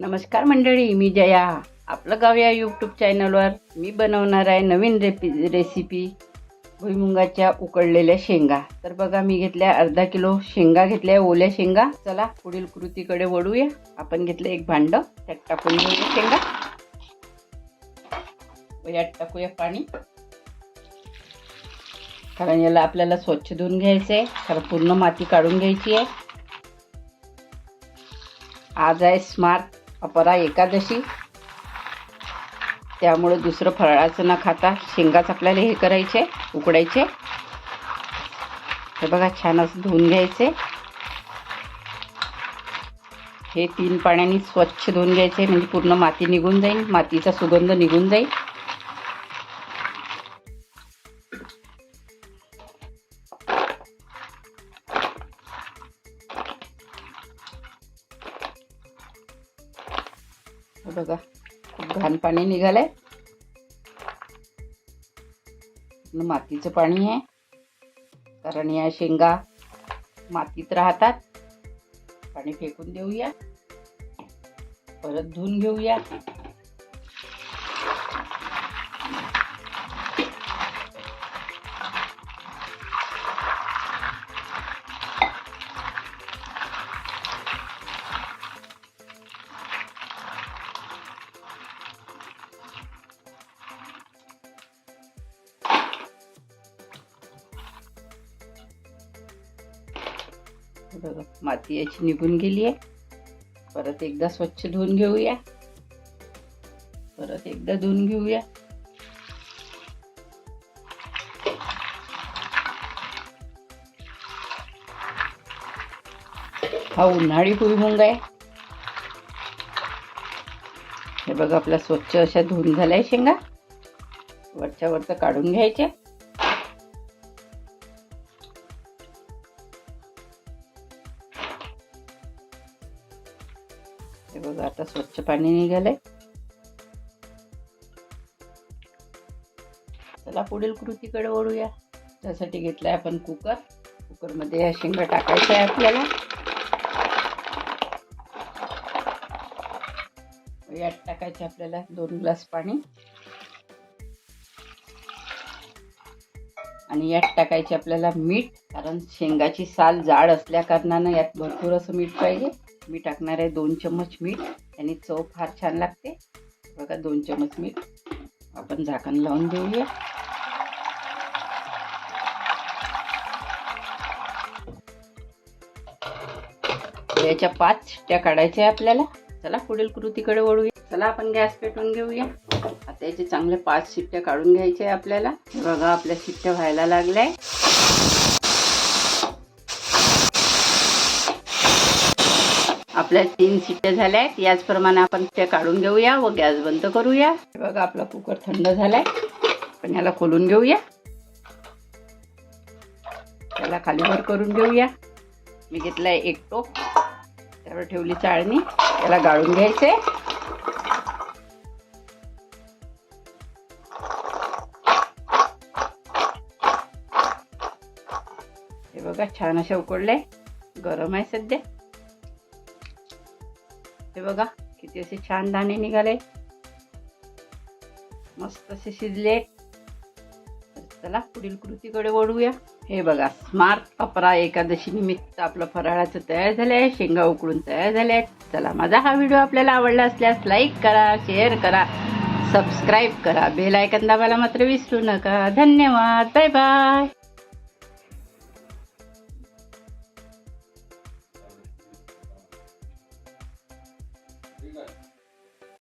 नमस्कार मंडळी मी जया. आपलं गाव या यूट्यूब चॅनलवर मी बनवणार आहे नवीन रेपी रेसिपी भुईमुंगाच्या उकडलेल्या शेंगा. तर बघा मी घेतल्या अर्धा किलो शेंगा घेतल्या ओल्या शेंगा. चला पुढील कृतीकडे वळूया. आपण घेतलं एक भांड. त्यात टाकून घेऊया शेंगा. यात टाकूया पाणी. कारण याला आपल्याला स्वच्छ धुवून घ्यायचं आहे कारण पूर्ण माती काढून घ्यायची आहे. आज आहे स्मार्ट अपरा एकादशी. त्यामुळे दुसरं फराळाचं न खाता शेंगाच आपल्याला हे करायचे उकडायचे. हे बघा छान असं धुवून घ्यायचे. हे तीन पाण्याने स्वच्छ धुवून घ्यायचे म्हणजे पूर्ण माती निघून जाईल मातीचा सुगंध निघून जाईल. बघा खूप घाण पाणी निघालंय. मातीचं पाणी आहे. कारण या शेंगा मातीत राहतात. पाणी फेकून देऊया. परत धुवून घेऊया. बघा. माती याची निघून गेली आहे. परत एकदा स्वच्छ धुवून घेऊया. परत एकदा धुवून घेऊया. हा उन्हाळी भुईमुंग आहे. हे बघा आपल्या स्वच्छ अशा धुवून झाल्या शेंगा. वरच्या वरचं काढून घ्यायच्या. हे बघा आता स्वच्छ पाणी निघालंय. चला पुढील कृतीकडे वळूया. त्यासाठी घेतलाय आपण कुकर. कुकरमध्ये ह्या शेंगा टाकायच्या आहे आपल्याला. यात टाकायचे आपल्याला दोन ग्लास पाणी. आणि यात टाकायचे आपल्याला मीठ कारण शेंगाची साल जाड असल्या कारणानं यात भरपूर असं मीठ पाहिजे. मी टाकणार आहे दोन चम्मच मीठ. आणि चव फार छान लागते. बघा दोन चम्मच मीठ. आपण झाकण लावून देऊया. याच्या पाच शिट्ट्या काढायच्या आहे आपल्याला. चला पुढील कृतीकडे वळूया. चला आपण गॅस पेटवून घेऊया. आता याचे चांगले पाच शिट्ट्या काढून घ्यायचे आहे आपल्याला. बघा आपल्या शिट्ट्या व्हायला लागल्या आपल्या तीन शिट्ट्या झाल्या आहेत. याचप्रमाणे आपण त्या काढून घेऊया व गॅस बंद करूया. हे बघा आपला कुकर थंड झालाय. पण याला खोलून घेऊया. त्याला खालीवर करून घेऊया. मी घेतलाय एक टोप. त्यावर ठेवली चाळणी. त्याला गाळून घ्यायचे हे बघा छान असे उकडले गरम आहे सध्या. हे बघा किती असे छान दाणे निघाले. मस्त असे शिजले. चला पुढील कृतीकडे वळूया. हे बघा स्मार्ट कपरा एकादशी निमित्त आपलं फराळाचं तयार झालं आहे शेंगा उकडून तयार झाल्या आहेत चला माझा हा व्हिडिओ आपल्याला आवडला असल्यास लाईक करा शेअर करा सबस्क्राईब करा. बेल आयकन दाबायला मात्र विसरू नका. धन्यवाद. Bye bye